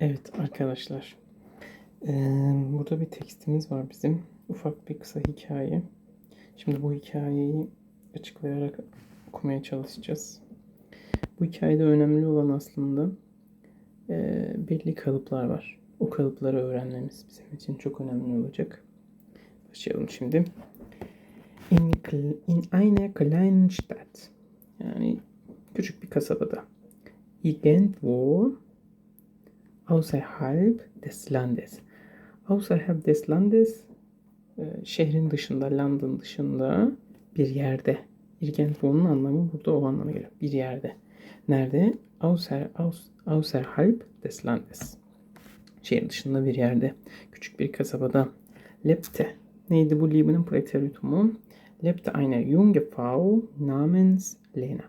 Evet arkadaşlar. Burada bir tekstimiz var bizim. Ufak bir kısa hikaye. Şimdi bu hikayeyi açıklayarak okumaya çalışacağız. Bu hikayede önemli olan aslında belli kalıplar var. O kalıpları öğrenmemiz bizim için çok önemli olacak. Başlayalım şimdi. In, in einer kleinen Stadt. Yani küçük bir kasabada. Irgendwo außerhalb des Landes. Außerhalb des Landes e, şehrin dışında, London dışında bir yerde. Irgendwo'nun anlamı burada o anlama geliyor. Bir yerde. Nerede? Außer, aus, außerhalb des Landes. Şehir dışında bir yerde. Küçük bir kasabada. Lebte. Neydi bu Lieben'in preteritumu? Lebte eine junge Frau namens Lena.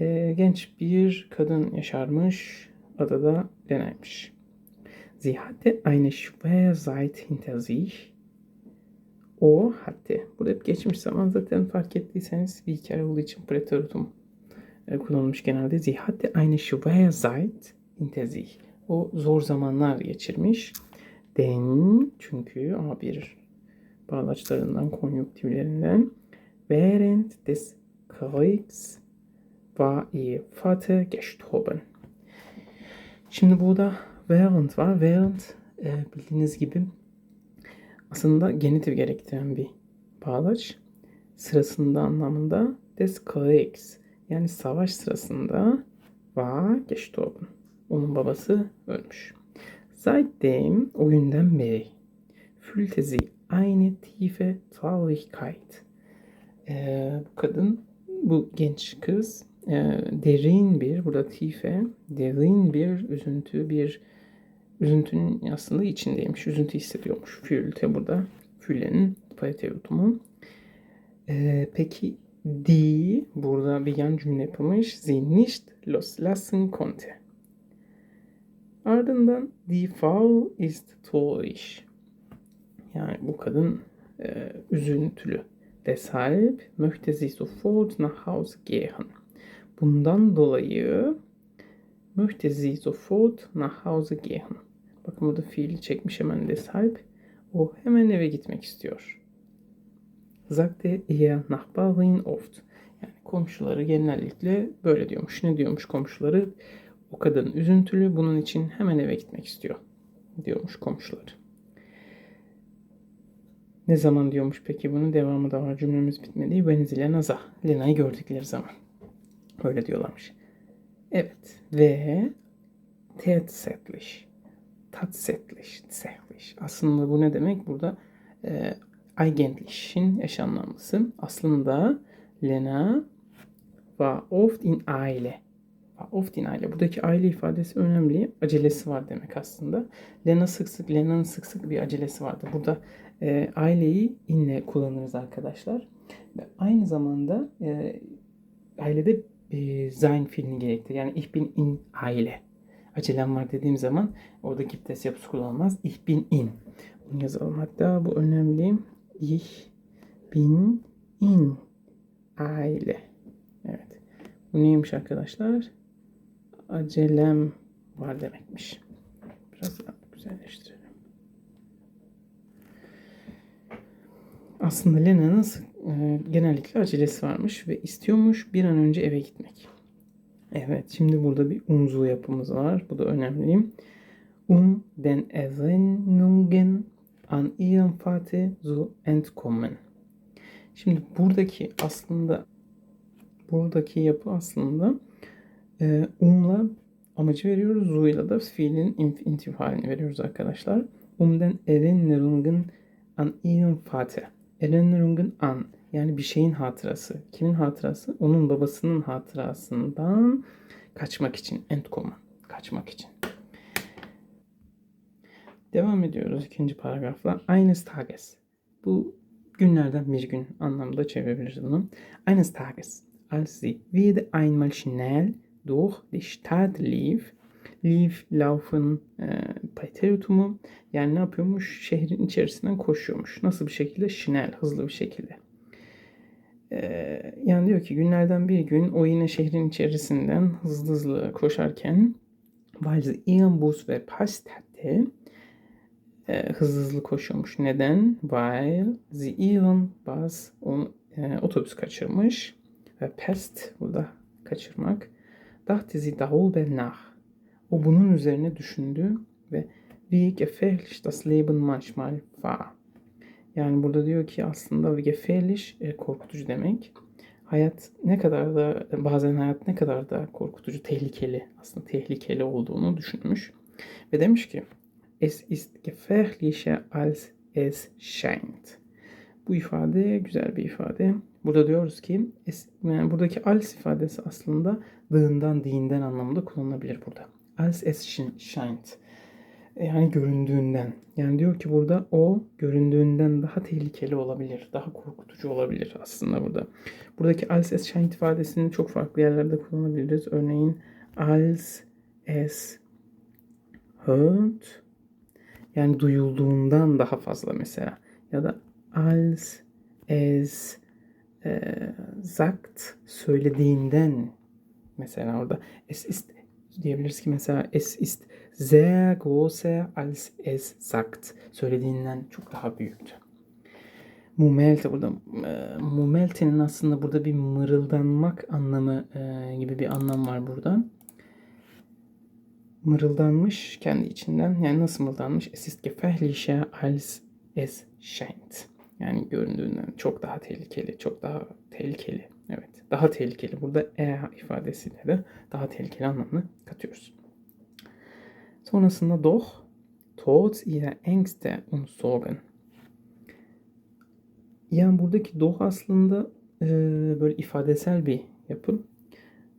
Ee, genç bir kadın yaşarmış. Adı da Lena'ymış. Sie hatte eine schwere Zeit hinter sich. O hatte. Burada hep geçmiş zaman zaten fark ettiyseniz bir hikaye olduğu için preteritum e, kullanılmış genelde. Sie hatte eine schwere Zeit hinter sich. O zor zamanlar geçirmiş. Denn çünkü A1 bağlaçlarından, konjüktivlerinden während des Kriegs war ihr Vater gestorben. Şimdi burada während var. Während e, bildiğiniz gibi aslında genitif gerektiren bir bağlaç. Sırasında anlamında des Kriegs yani savaş sırasında war gestorben. Onun babası ölmüş. Seitdem o günden beri fühlte sie eine tiefe Traurigkeit. Ee, bu kadın, bu genç kız e, derin bir, burada tiefe, derin bir üzüntü, bir üzüntünün aslında içindeymiş. Üzüntü hissediyormuş. Fühlte burada. Fühlenin parateutumu. Ee, peki die burada bir yan cümle yapılmış. Sie nicht loslassen konnte. Ardından die Frau ist traurig. Yani bu kadın e, üzüntülü. Deshalb möchte sie sofort nach Hause gehen. Bundan dolayı möchte sie sofort nach Hause gehen. Bakın burada fiili çekmiş hemen deshalb. O hemen eve gitmek istiyor. Sagte ihr Nachbarin oft. Yani komşuları genellikle böyle diyormuş. Ne diyormuş komşuları? O kadın üzüntülü bunun için hemen eve gitmek istiyor. Diyormuş komşuları. Ne zaman diyormuş peki bunu? Devamı da var cümlemiz bitmedi. Lena sah. Lena'yı gördükleri zaman. Öyle diyorlarmış. Evet. Ve tatsächlich. Tatsächlich. Tatsächlich. Aslında bu ne demek? Burada e, eigentlich'in eş anlamlısı. Aslında Lena war oft in Eile. War oft in Eile. Buradaki aile ifadesi önemli. Acelesi var demek aslında. Lena sık sık, Lena'nın sık sık bir acelesi vardı. Burada e, aileyi inle kullanırız arkadaşlar. Ve aynı zamanda e, ailede e, sein fiilini gerektirir. Yani ich bin in aile. Acelem var dediğim zaman orada giptes yapısı kullanılmaz. Ich bin in. Bunu yazalım. Hatta bu önemli. Ich bin in aile. Evet. Bu neymiş arkadaşlar? Acelem var demekmiş. Biraz daha güzelleştirelim. Aslında Lena'nın e, genellikle acelesi varmış ve istiyormuş bir an önce eve gitmek. Evet, şimdi burada bir umzu yapımız var. Bu da önemli. Um den Erinnerungen an ihren Vater zu entkommen. Şimdi buradaki aslında buradaki yapı aslında e, umla amacı veriyoruz. Zu'yla da fiilin intif halini veriyoruz arkadaşlar. Um den Erinnerungen an ihren Vater. Erinnerungen an yani bir şeyin hatırası. Kimin hatırası? Onun babasının hatırasından kaçmak için. Entkommen. Kaçmak için. Devam ediyoruz ikinci paragrafla. Eines Tages. Bu günlerden bir gün anlamda çevirebiliriz bunu. Eines Tages. Als sie wieder einmal schnell durch die Stadt lief. Lief, laufen, e, preteritumu. Yani ne yapıyormuş? Şehrin içerisinden koşuyormuş. Nasıl bir şekilde? Schnell, hızlı bir şekilde. Ee, yani diyor ki günlerden bir gün o yine şehrin içerisinden hızlı hızlı koşarken Weil sie ihren Bus verpasst hatte. E, hızlı hızlı koşuyormuş. Neden? Weil sie ihren Bus on, e, otobüs kaçırmış. Verpasst burada kaçırmak. Dachte sie darüber nach. O bunun üzerine düşündü ve wie gefährlich das Leben manchmal war. Yani burada diyor ki aslında gefährlich e, korkutucu demek. Hayat ne kadar da bazen hayat ne kadar da korkutucu, tehlikeli aslında tehlikeli olduğunu düşünmüş. Ve demiş ki es ist gefährlicher als es scheint. Bu ifade güzel bir ifade. Burada diyoruz ki es, yani buradaki als ifadesi aslında dığından, diğinden anlamında kullanılabilir burada. Als es scheint. Yani göründüğünden. Yani diyor ki burada o göründüğünden daha tehlikeli olabilir. Daha korkutucu olabilir aslında burada. Buradaki als es scheint ifadesini çok farklı yerlerde kullanabiliriz. Örneğin als es hört yani duyulduğundan daha fazla mesela. Ya da als es e, sagt söylediğinden mesela orada es ist diyebiliriz ki mesela es ist sehr großer als es sagt söylediğinden çok daha büyüktü. Mumelte burada e, mumelte'nin aslında burada bir mırıldanmak anlamı e, gibi bir anlam var burada. Mırıldanmış kendi içinden. Yani nasıl mırıldanmış? Es ist gefährlicher als es scheint. Yani göründüğünden çok daha tehlikeli, çok daha tehlikeli. Evet, daha tehlikeli. Burada e ifadesiyle de daha tehlikeli anlamını katıyoruz. Sonrasında doch, trotz ihrer Ängste und Sorgen. Yani buradaki doch aslında e, böyle ifadesel bir yapı.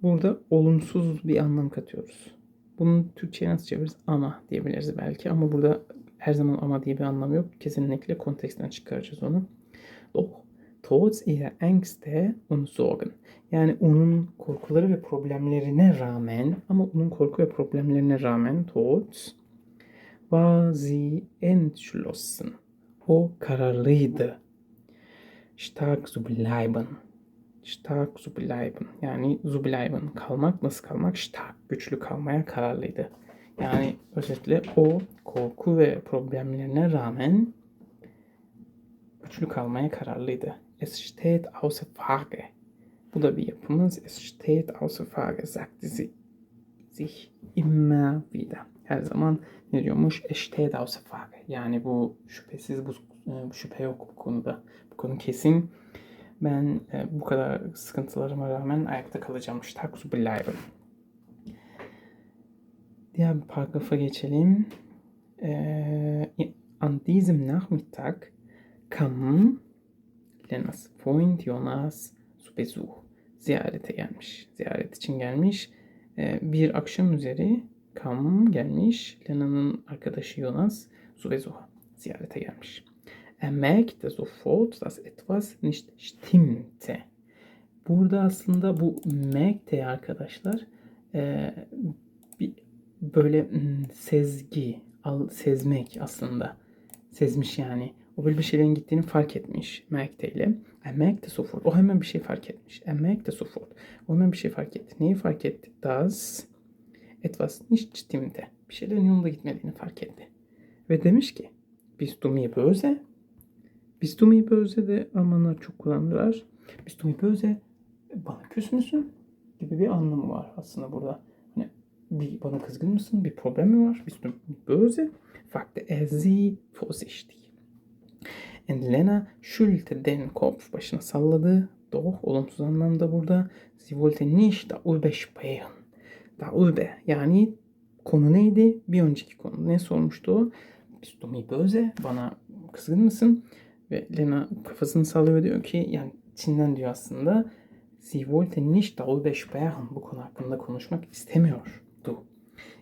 Burada olumsuz bir anlam katıyoruz. Bunun Türkçe'ye nasıl çeviririz? Ama diyebiliriz belki. Ama burada her zaman ama diye bir anlam yok. Kesinlikle konteksten çıkaracağız onu. Doch, trotz ihrer Ängste und Sorgen. Yani onun korkuları ve problemlerine rağmen ama onun korku ve problemlerine rağmen trotz war sie entschlossen. O kararlıydı. Stark zu bleiben. Stark zu bleiben. Yani zu bleiben. Kalmak, nasıl kalmak? Stark, güçlü kalmaya kararlıydı. Yani özetle o korku ve problemlerine rağmen güçlü kalmaya kararlıydı. Es steht außer Frage. Bu da bir yapımız. Es steht außer Frage, sagte sie sich immer wieder. Her zaman ne diyormuş? Es steht außer Frage. Yani bu şüphesiz bu, bu şüphe yok bu konuda. Bu konu kesin. Ben e, bu kadar sıkıntılarıma rağmen ayakta kalacağım. Stark bleiben. Diğer bir paragrafa geçelim. Ee, an diesem Nachmittag kam Lenas Freund Jonas zu Besuch. Ziyarete gelmiş. Ziyaret için gelmiş. Ee, bir akşam üzeri kam gelmiş. Lena'nın arkadaşı Jonas zu Besuch. Ziyarete gelmiş. Er merkte sofort, dass etwas nicht stimmte. Burada aslında bu merkte arkadaşlar e, bir böyle hmm, sezgi, al, sezmek aslında. Sezmiş yani. O böyle bir şeylerin gittiğini fark etmiş merkte ile. Er merkte sofort. O hemen bir şey fark etmiş. Er merkte sofort. O hemen bir şey fark etti. Neyi fark etti? Das etwas nicht stimmte. Bir şeylerin yolunda gitmediğini fark etti. Ve demiş ki Bist du mir böse? Bist du mir böse de Almanlar çok kullanırlar. Bist du mir böse? Bana küs müsün? Gibi bir anlamı var aslında burada. Hani bir bana kızgın mısın? Bir problem mi var? Bist du mir böse? fragte er sie vorsichtig. Lena schüttelte den Kopf. Başını salladı. Doch olumsuz anlamda burada. Sie wollte nicht darüber sprechen. Darüber yani konu neydi? Bir önceki konu. Ne sormuştu? Bist du mir böse? Bana kızgın mısın? Ve Lena kafasını sallıyor diyor ki yani içinden diyor aslında Sie wollte nicht darüber sprechen. Bu konu hakkında konuşmak istemiyordu.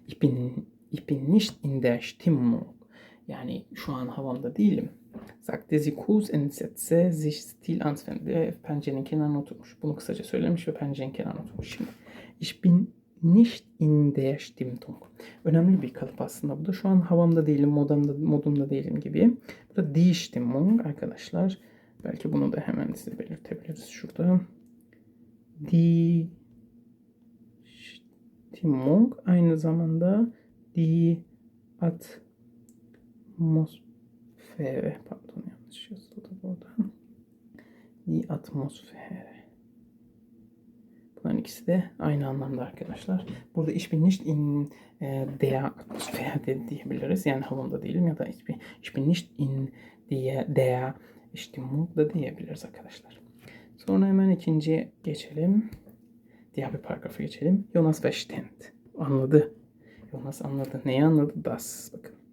Ich bin, ich bin nicht in der Stimmung. Yani şu an havamda değilim. Sagte sie kurz und setzte sich still ans Fenster. Pencerenin kenarına oturmuş. Bunu kısaca söylemiş ve pencerenin kenarına oturmuş. Şimdi ich bin nicht in der Stimmung. Önemli bir kalıp aslında bu da. Şu an havamda değilim, modumda, modumda değilim gibi. Bu da die Stimmung arkadaşlar. Belki bunu da hemen size belirtebiliriz şurada. Die Stimmung aynı zamanda die atmosfere pardon yanlış yazıldı burada. Die atmosfere. Bunların ikisi de aynı anlamda arkadaşlar. Burada ich bin nicht in e, der Atmosphäre de diyebiliriz. Yani havamda değilim ya da ich bin, ich bin nicht in der, der Stimmung da diyebiliriz arkadaşlar. Sonra hemen ikinciye geçelim. Diğer bir paragrafa geçelim. Jonas versteht. Anladı. Jonas anladı. Neyi anladı? Das. Bakın.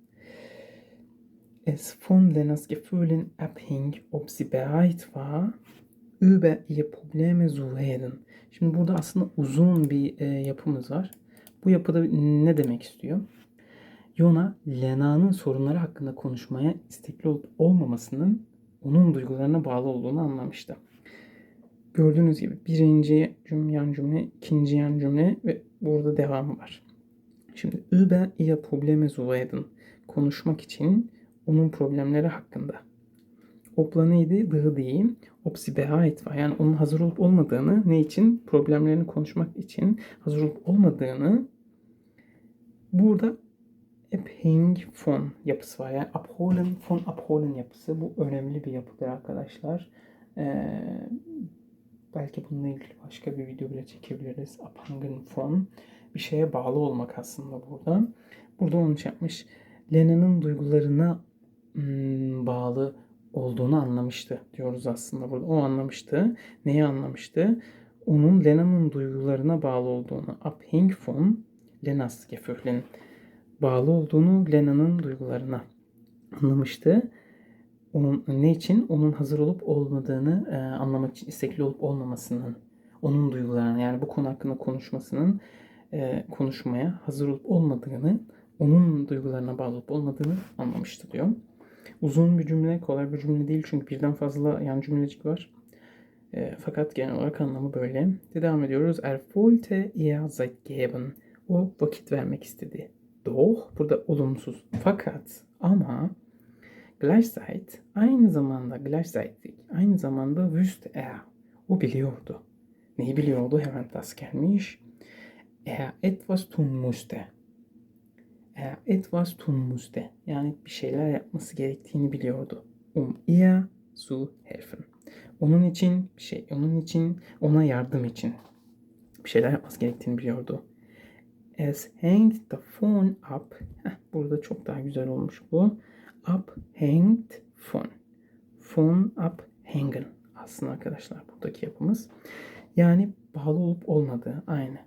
Es von Lenas Gefühlen abhing, ob sie bereit war, über ihr Probleme zu reden. Şimdi burada aslında uzun bir e, yapımız var. Bu yapıda ne demek istiyor? Yona, Lena'nın sorunları hakkında konuşmaya istekli olup olmamasının onun duygularına bağlı olduğunu anlamıştı. Gördüğünüz gibi birinci cümle, yan cümle, ikinci yan cümle ve burada devamı var. Şimdi über ihr Probleme zu reden. Konuşmak için onun problemleri hakkında. Opla neydi? Dı değil. Opsi bereit var. Yani onun hazır olup olmadığını ne için? Problemlerini konuşmak için hazır olup olmadığını burada abhängig von yapısı var. Yani abholen von abholen yapısı. Bu önemli bir yapıdır arkadaşlar. Ee, belki bununla ilgili başka bir video bile çekebiliriz. Abhängen von bir şeye bağlı olmak aslında burada. Burada onu şey yapmış. Lena'nın duygularına bağlı olduğunu anlamıştı diyoruz aslında burada. O anlamıştı. Neyi anlamıştı? Onun Lena'nın duygularına bağlı olduğunu. Abhängig von Lenas Gefühlen bağlı olduğunu Lena'nın duygularına anlamıştı. Onun ne için? Onun hazır olup olmadığını e, anlamak için istekli olup olmamasının, onun duygularına yani bu konu hakkında konuşmasının e, konuşmaya hazır olup olmadığını, onun duygularına bağlı olup olmadığını anlamıştı diyor. Uzun bir cümle, kolay bir cümle değil çünkü birden fazla yan cümlecik var. E, fakat genel olarak anlamı böyle. Devam ediyoruz. Er wollte ihr Zeit geben. O vakit vermek istedi. Doch, burada olumsuz. Fakat ama gleichzeitig aynı zamanda gleichzeitig aynı zamanda wüsste er. O biliyordu. Neyi biliyordu? Hemen das gelmiş. Er etwas tun musste. Etwas tun musste. Yani bir şeyler yapması gerektiğini biliyordu. Um ihr zu helfen. Onun için bir şey, onun için, ona yardım için bir şeyler yapması gerektiğini biliyordu. Es hängt davon ab. Heh, burada çok daha güzel olmuş bu. Up hängt von. Von abhängen. Aslında arkadaşlar buradaki yapımız. Yani bağlı olup olmadığı aynı.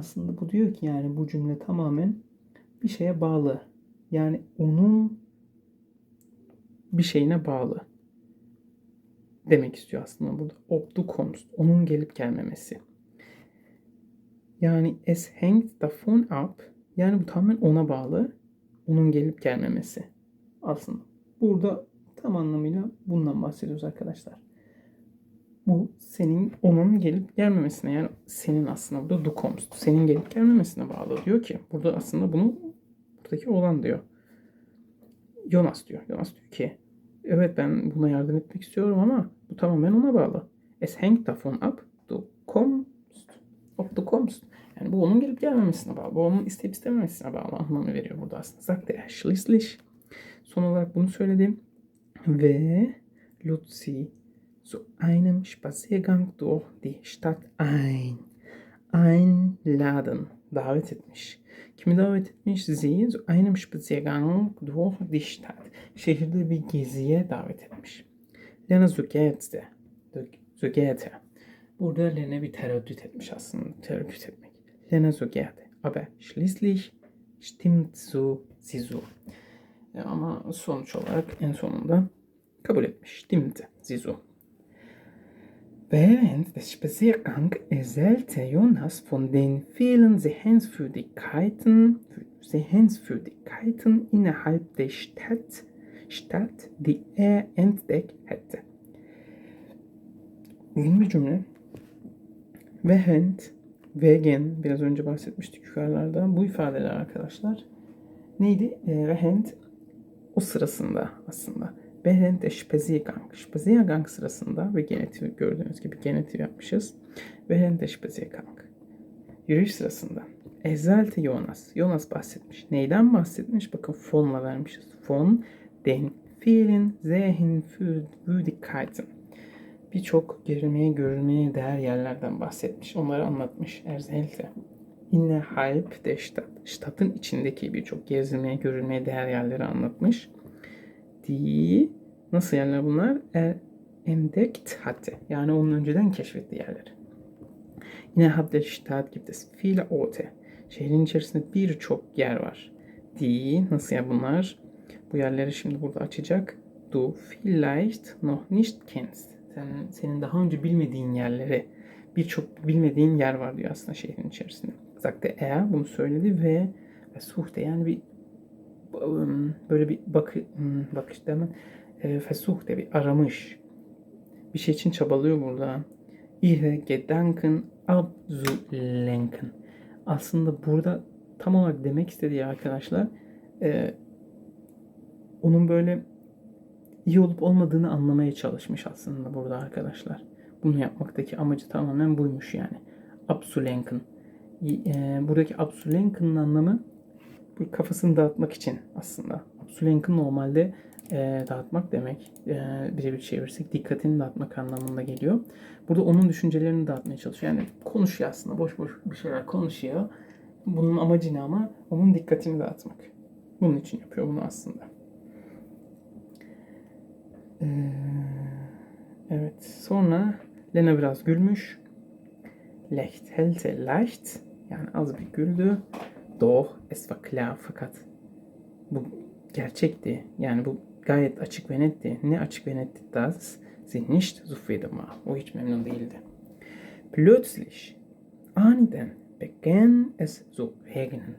Aslında bu diyor ki yani bu cümle tamamen bir şeye bağlı. Yani onun bir şeyine bağlı demek istiyor aslında burada. Ob du. Onun gelip gelmemesi. Yani es hängt davon ab. Yani bu tamamen ona bağlı. Onun gelip gelmemesi. Aslında burada tam anlamıyla bundan bahsediyoruz arkadaşlar. Bu senin onun gelip gelmemesine yani senin aslında burada du kommst. Senin gelip gelmemesine bağlı diyor ki. Burada aslında bunu buradaki olan diyor. Jonas diyor. Jonas diyor ki evet ben buna yardım etmek istiyorum ama bu tamamen ona bağlı. Es hängt davon ab. Du kommst. Ob du kommst. Yani bu onun gelip gelmemesine bağlı. Bu onun isteyip istememesine bağlı anlamı veriyor burada aslında. Sagte er schließlich. Son olarak bunu söyledim. Ve Luzi zu einem Spaziergang durch die Stadt ein. Einladen. Davet etmiş. Kimi davet etmiş? Sie zu einem Spaziergang durch die Stadt. Şehirde bir geziye davet etmiş. Lena zugerte. Zugerte. Burada Lena bir tereddüt etmiş aslında. Tereddüt etmek. Lena zugerte. Aber schließlich stimmt so sie. E, Ama sonuç olarak en sonunda kabul etmiş. Stimmte sie so. Während des Spaziergangs erzählte Jonas von den vielen Sehenswürdigkeiten, Sehenswürdigkeiten innerhalb der Stadt, Stadt, die er entdeckt hätte. Uzun bir cümle. Während, wegen, biraz önce bahsetmiştik yukarılarda. Bu ifadeler arkadaşlar neydi? E, während o sırasında aslında. Während der Spaziergang. Spaziergang sırasında ve genetik gördüğünüz gibi genetik yapmışız. Während der Spaziergang. Yürüyüş sırasında. Ezalte Jonas. Jonas bahsetmiş. Neyden bahsetmiş? Bakın fonla vermişiz. Von den vielen Sehenswürdigkeiten. Birçok gerilmeye görülmeye değer yerlerden bahsetmiş. Onları anlatmış Erzelte. Innerhalb der Stadt. Stadtın içindeki birçok gezilmeye görülmeye değer yerleri anlatmış. Die nasıl yerler bunlar? Er entdeckt hatte. Yani onun önceden keşfettiği yerleri. Innerhalb der Stadt gibt es viele Orte. Şehrin içerisinde birçok yer var. Die nasıl ya bunlar? Bu yerleri şimdi burada açacak. Du vielleicht noch nicht kennst. Sen, senin daha önce bilmediğin yerleri, birçok bilmediğin yer var diyor aslında şehrin içerisinde. Sagte er bunu söyledi ve suchte yani bir böyle bir bak bakış deme e, versuchte bir aramış. Bir şey için çabalıyor burada. Ihre Gedanken abzulenken. Aslında burada tam olarak demek istediği arkadaşlar e, onun böyle iyi olup olmadığını anlamaya çalışmış aslında burada arkadaşlar. Bunu yapmaktaki amacı tamamen buymuş yani. Abzulenken. E, buradaki Abzulenken'ın anlamı kafasını dağıtmak için aslında. Abzulenken normalde e, dağıtmak demek. E, birebir çevirsek dikkatini dağıtmak anlamında geliyor. Burada onun düşüncelerini dağıtmaya çalışıyor. Yani konuşuyor aslında. Boş boş bir şeyler konuşuyor. Bunun amacı ne ama? Onun dikkatini dağıtmak. Bunun için yapıyor bunu aslında. Ee, evet. Sonra Lena biraz gülmüş. Lecht helte leicht. Yani az bir güldü. Doch es war klar fakat bu gerçekti. Yani bu gayet açık ve netti. Ne açık ve netti das sie nicht. O hiç memnun değildi. Plötzlich, aniden begann es zu regnen.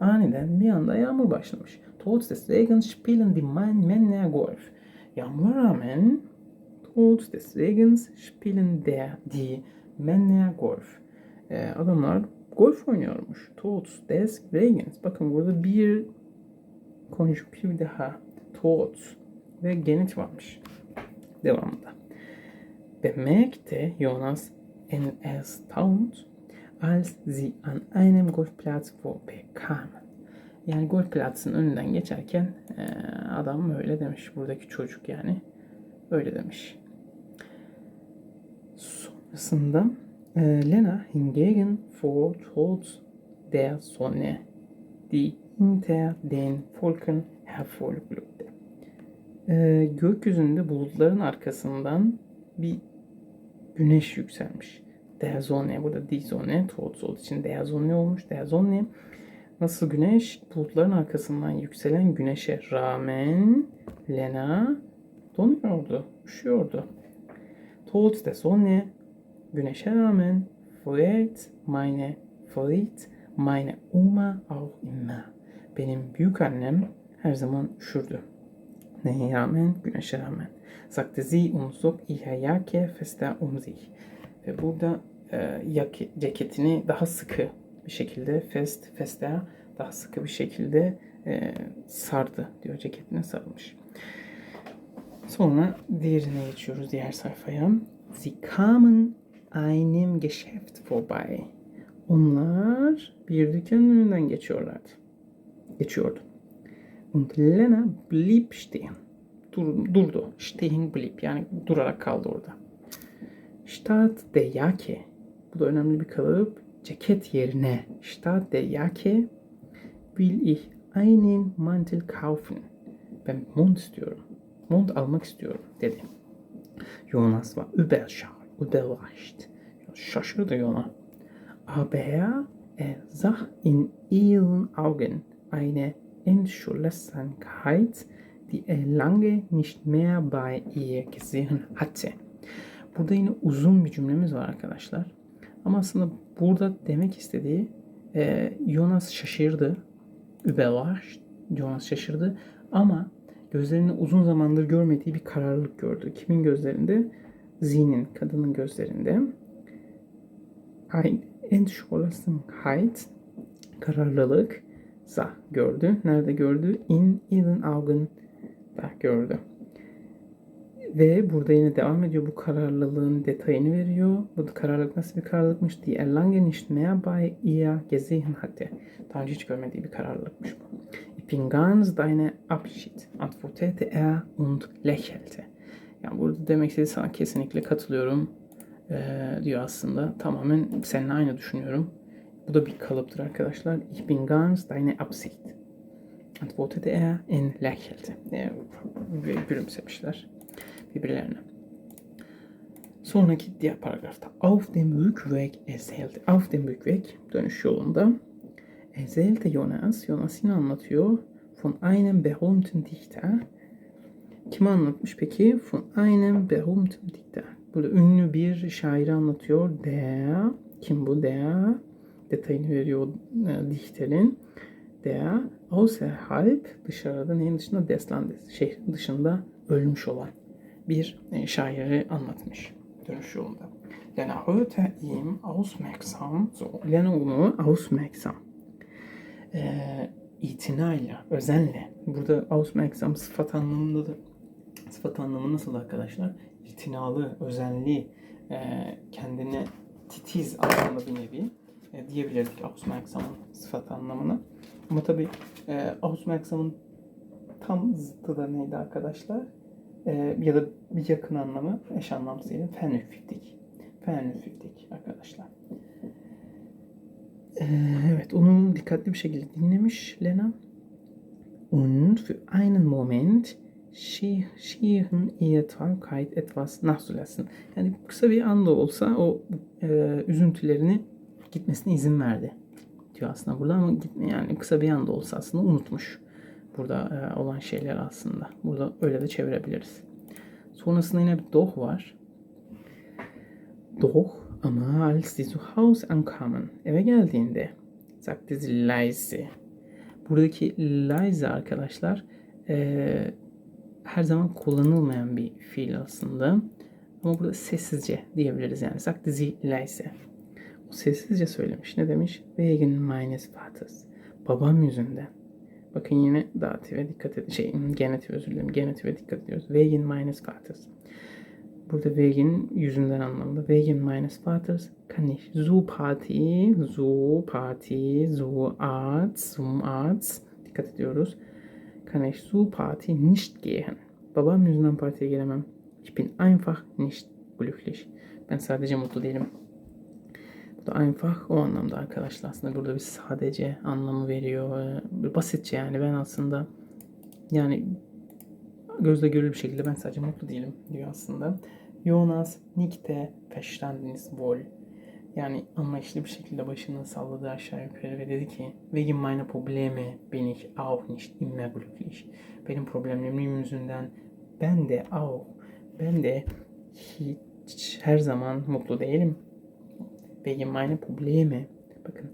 Aniden bir anda yağmur başlamış. Trotz des Regens spielen die Männer Golf. Yağmura rağmen trotz des Regens spielen der, die Männer Golf. Ee, adamlar golf oynuyormuş. Trotz des Regens. Bakın burada bir konjüktif daha. Trotz ve genit varmış. Devamında. Bemerkte Jonas en erstaunt, als sie an einem Golfplatz vorbeikamen. Yani golfplatzın önünden geçerken e, adam öyle demiş. Buradaki çocuk yani öyle demiş. Sonrasında Lena hingegen vor trotz der Sonne, die hinter den Wolken hervorglühte. E, gökyüzünde bulutların arkasından bir güneş yükselmiş. Der Sonne, burada die Sonne, trotz olduğu için der Sonne olmuş. Der Sonne Nasıl güneş bulutların arkasından yükselen güneşe rağmen Lena donuyordu, üşüyordu. Trotz der Sonne, güneşe rağmen friert meine, friert meine Oma auch immer. Benim büyük annem her zaman üşürdü. Neye rağmen? Güneşe rağmen. Sagte sie und zog ihre Jacke fester um sich. Ve burada e, yake, ceketini daha sıkı bir şekilde fest, fester daha sıkı bir şekilde e, sardı diyor. Ceketine sarılmış. Sonra diğerine geçiyoruz diğer sayfaya. Sie kamen einem Geschäft vorbei. Onlar bir dükkanın önünden geçiyorlardı. Geçiyordu. Und Lena blieb stehen. Dur, durdu. Stehen blieb. Yani durarak kaldı orada. Statt der Jacke. Bu da önemli bir kalıp. Ceket yerine. Statt der Jacke will ich einen Mantel kaufen. Ben mont istiyorum. Mont almak istiyorum dedi. Jonas war überrascht. Şaşırdı Jonas. Aber er sah in ihren Augen eine Entschlossenheit, die er lange nicht mehr bei ihr gesehen hatte. Burada yine uzun bir cümlemiz var arkadaşlar. Ama aslında burada demek istediği e, Jonas şaşırdı. Überrascht. Jonas şaşırdı. Ama gözlerinde uzun zamandır görmediği bir kararlılık gördü. Kimin gözlerinde? Zinin, kadının gözlerinde. Ein Entschlossenheit, kararlılık sa gördü. Nerede gördü? In ihren Augen da gördü. Ve burada yine devam ediyor. Bu kararlılığın detayını veriyor. Bu kararlılık nasıl bir kararlılıkmış? Die Erlange nicht mehr bei ihr gesehen hatte. Daha önce hiç görmediği bir kararlılıkmış bu. Ich bin ganz deine Abschied, antwortete er und lächelte. Yani burada demek istediği sana kesinlikle katılıyorum ee, diyor aslında. Tamamen seninle aynı düşünüyorum. Bu da bir kalıptır arkadaşlar. Ich bin ganz deine Absicht. Antwortete er in lächelte. Yani gülümsemişler birbirlerine. Sonraki diğer paragrafta. Auf dem Rückweg erzählte. Auf dem Rückweg dönüş yolunda. Erzählte Jonas. Jonas yine anlatıyor. Von einem berühmten Dichter. Kimi anlatmış peki? Von einem berühmten Dichter. Burada ünlü bir şairi anlatıyor. Der. Kim bu? Der. Detayını veriyor e, dichterin. Der außerhalb dışarıda neyin dışında? Des Landes. Şehrin dışında ölmüş olan bir e, şairi anlatmış dönüş yolunda. Lena hörte ihm aufmerksam, so, Lena onu aufmerksam, e, itinayla, özenle. Burada aufmerksam sıfat anlamında da sıfat anlamı nasıl arkadaşlar? İtinalı, özenli, e, kendine titiz anlamında bir nevi e, diyebilirdik aufmerksam'ın sıfat anlamına. Ama tabi e, aufmerksam'ın tam zıttı da neydi arkadaşlar? ya da bir yakın anlamı eş anlamsız diyelim. Fenüfiktik. Fenüfiktik arkadaşlar. Evet onu dikkatli bir şekilde dinlemiş Lena. Und für einen Moment schieren ihr Traurigkeit etwas nachzulassen. Yani kısa bir anda olsa o e, üzüntülerini gitmesine izin verdi diyor aslında burada ama gitme yani kısa bir anda olsa aslında unutmuş burada e, olan şeyler aslında. Burada öyle de çevirebiliriz. Sonrasında yine bir doch var. Doch ama als sie zu Hause ankamen, eve geldiğinde sagte sie leise. Buradaki leise arkadaşlar e, her zaman kullanılmayan bir fiil aslında. Ama burada sessizce diyebiliriz yani. Sagte sie leise. O sessizce söylemiş. Ne demiş? Wegen meines Vaters. Babam yüzünden. Bakın yine dative dikkat edin. Şey, genetif özür dilerim. Genetife dikkat ediyoruz. Wegen meines Vaters. Burada wegen yüzünden anlamda. Wegen meines Vaters kann ich zu Party, zu Party, zu Arzt, zum Arzt. Dikkat ediyoruz. Kann ich zu Party nicht gehen. Babam yüzünden partiye gelemem. Ich bin einfach nicht glücklich. Ben sadece mutlu değilim da einfach o anlamda arkadaşlar aslında burada bir sadece anlamı veriyor. Bir basitçe yani ben aslında yani gözle görülür bir şekilde ben sadece mutlu değilim diyor aslında. Jonas nickte verstandiniz wohl. Yani anlayışlı bir şekilde başını salladı aşağı yukarı ve dedi ki Wegen meine Probleme bin ich auch nicht immer glücklich. Benim problemlerim yüzünden ben de auch ben de hiç her zaman mutlu değilim wegen meiner Probleme. Bakın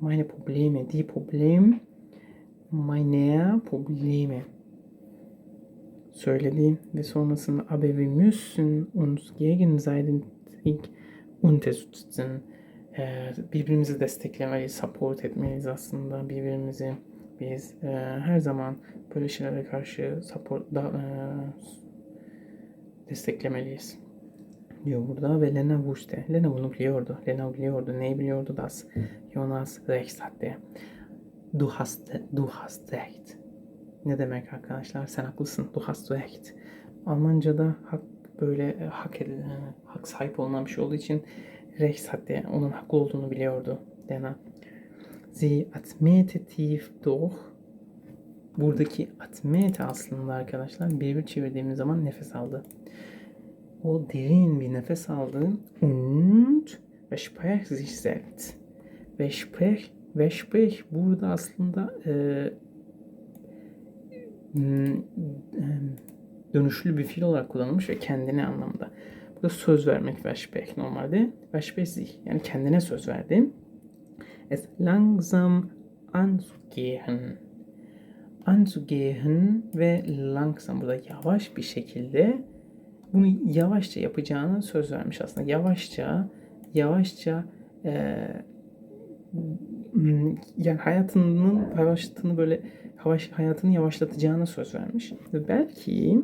meine Probleme, die Problem meiner Probleme söyledi ve sonrasında aber wir müssen uns gegenseitig unterstützen. Ee, birbirimizi desteklemeliyiz, support etmeliyiz aslında birbirimizi. Biz e, her zaman böyle şeylere karşı support da, e, desteklemeliyiz diyor burada ve Lena wusste. Lena bunu biliyordu. Lena biliyordu. Neyi biliyordu? Das Jonas recht hatte. Du hast, du hast recht. Ne demek arkadaşlar? Sen haklısın. Du hast recht. Almanca'da hak böyle e, hak edilen, e, hak sahip olunan bir şey olduğu için recht hatte. Onun haklı olduğunu biliyordu Lena. Sie atmete tief durch. Buradaki atmete aslında arkadaşlar bir bir çevirdiğimiz zaman nefes aldı. O derin bir nefes aldı. Und versprech sich selbst. Versprech, versprech burada aslında e, dönüşlü bir fiil olarak kullanılmış ve kendine anlamda. Burada söz vermek versprech normalde. Versprech sich yani kendine söz verdi. Es langsam anzugehen. Anzugehen ve langsam burada yavaş bir şekilde bunu yavaşça yapacağını söz vermiş aslında. Yavaşça, yavaşça e, yani hayatının yavaşlatını böyle yavaş, hayatını yavaşlatacağını söz vermiş. Ve belki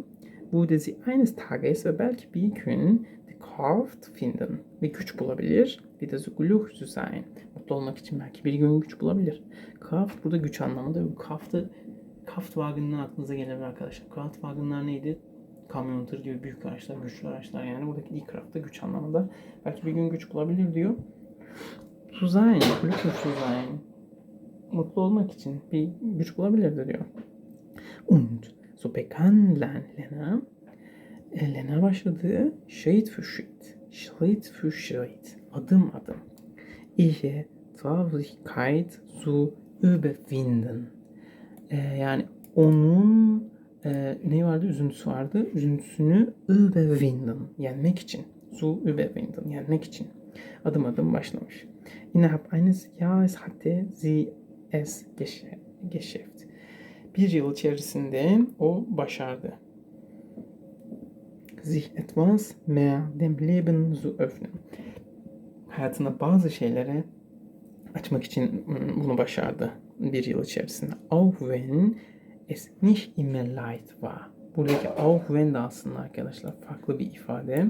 würde sie eines Tages ve belki bir gün die Kraft finden ve güç bulabilir. Wieder so glücklich zu. Mutlu olmak için belki bir gün güç bulabilir. Kraft burada güç anlamında. Kraft'ı Kraftwagen'ın aklınıza gelebilir arkadaşlar. Kraftwagen'lar neydi? Kamyon, tır gibi büyük araçlar, güçlü araçlar yani. Buradaki ilk Kraft güç anlamında. Belki bir gün güç bulabilir diyor. Glücklich zu sein. Mutlu olmak için bir güç bulabilirdi diyor. Und so begann Lena, e, Lena başladı Schritt für Schritt, Schritt für Schritt, adım adım. Ihre Traurigkeit zu überwinden. E, yani onun e, ne vardı? Üzüntüsü vardı. Üzüntüsünü überwinden, yenmek için. Zu überwinden, yenmek için. Adım adım başlamış. Innerhalb eines Jahres hatte sie es gesch- geschafft. Bir yıl içerisinde o başardı. Sich etwas mehr dem Leben zu öffnen. Hayatında bazı şeylere açmak için mm, bunu başardı bir yıl içerisinde. Auch wenn es nicht immer leicht war. Buradaki auch wenn de aslında arkadaşlar farklı bir ifade.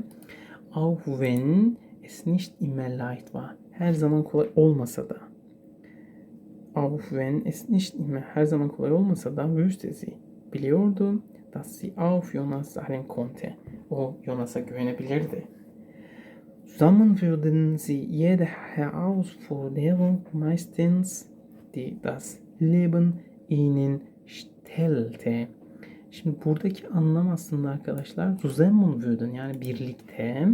Auch wenn es nicht immer leicht war. Her zaman kolay olmasa da. Auch wenn es nicht immer her zaman kolay olmasa da wüsste sie. Biliyordu dass sie auf Jonas zahlen konnte. O Jonas'a güvenebilirdi. Zusammen würden sie jede Herausforderung meistens, die das Leben ihnen stellte. Şimdi buradaki anlam aslında arkadaşlar zusammen würden yani birlikte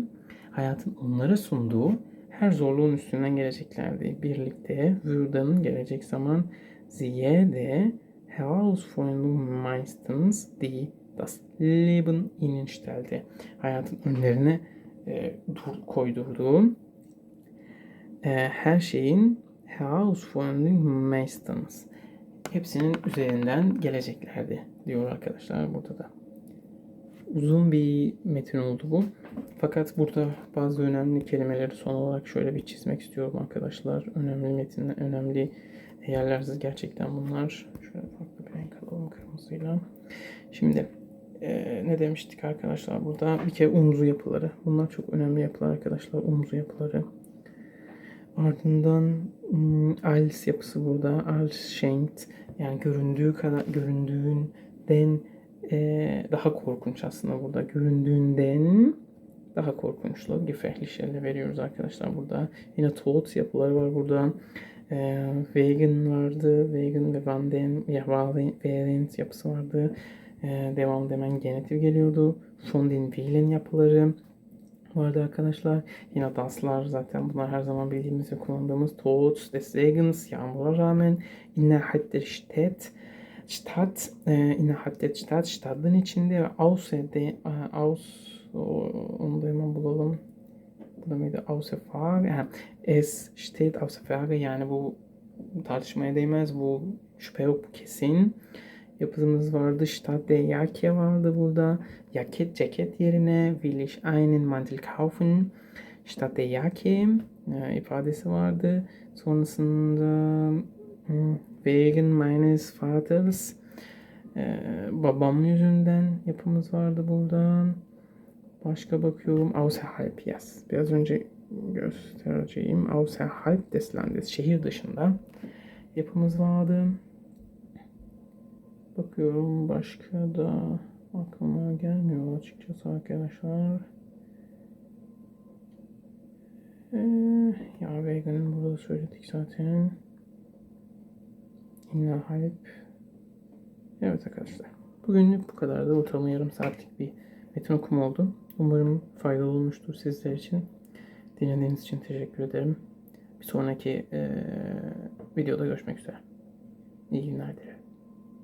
hayatın onlara sunduğu her zorluğun üstünden geleceklerdi. Birlikte würden gelecek zaman sie de Herausforderung meistens die das Leben ihnen stellte. Hayatın önlerine e, dur, koydurduğu e, her şeyin Herausforderung meistens hepsinin üzerinden geleceklerdi diyor arkadaşlar burada da. Uzun bir metin oldu bu. Fakat burada bazı önemli kelimeleri son olarak şöyle bir çizmek istiyorum arkadaşlar. Önemli metinler, önemli yerler gerçekten bunlar. Şöyle farklı bir renk alalım kırmızıyla. Şimdi e, ne demiştik arkadaşlar burada? Bir kere omzu yapıları. Bunlar çok önemli yapılar arkadaşlar. Omzu yapıları. Ardından hmm, als yapısı burada. Als schenkt. Yani göründüğü kadar göründüğünden e, daha korkunç aslında burada. Göründüğünden daha korkunçlu. Gefährlich'lerle veriyoruz arkadaşlar burada. Yine Tot yapıları var burada. E, vegan vardı. Vegan ve Van Den ya Valent yapısı vardı. E, devam demen genetif geliyordu. Von den Vielen yapıları vardı arkadaşlar. Yine daslar zaten bunlar her zaman bildiğimiz ve kullandığımız Tots, des Regens, yağmura rağmen innerhalb der Stadt e, innerhalb der Stadt, stadın içinde ve außer de, aus, onu da hemen bulalım. Bu da mıydı? Ha, es steht außer Frage yani bu tartışmaya değmez. Bu şüphe yok bu kesin. Yapımız vardı. Stadt der Jacke vardı burada. Jacket, ceket yerine will ich einen Mantel kaufen. Stadt der Jacke e, ifadesi vardı. Sonrasında wegen meines Vaters e, babam yüzünden yapımız vardı buradan. Başka bakıyorum. Außerhalb yes. Biraz önce göstereceğim. Außerhalb des Landes. Şehir dışında yapımız vardı. Bakıyorum başka da aklıma gelmiyor açıkçası arkadaşlar. Ee, ya veganın burada söyledik zaten. İnnerhalb. Evet arkadaşlar. Bugünlük bu kadar da ortalama yarım saatlik bir metin okuma oldu. Umarım faydalı olmuştur sizler için. Dinlediğiniz için teşekkür ederim. Bir sonraki eee, videoda görüşmek üzere. İyi günler dilerim.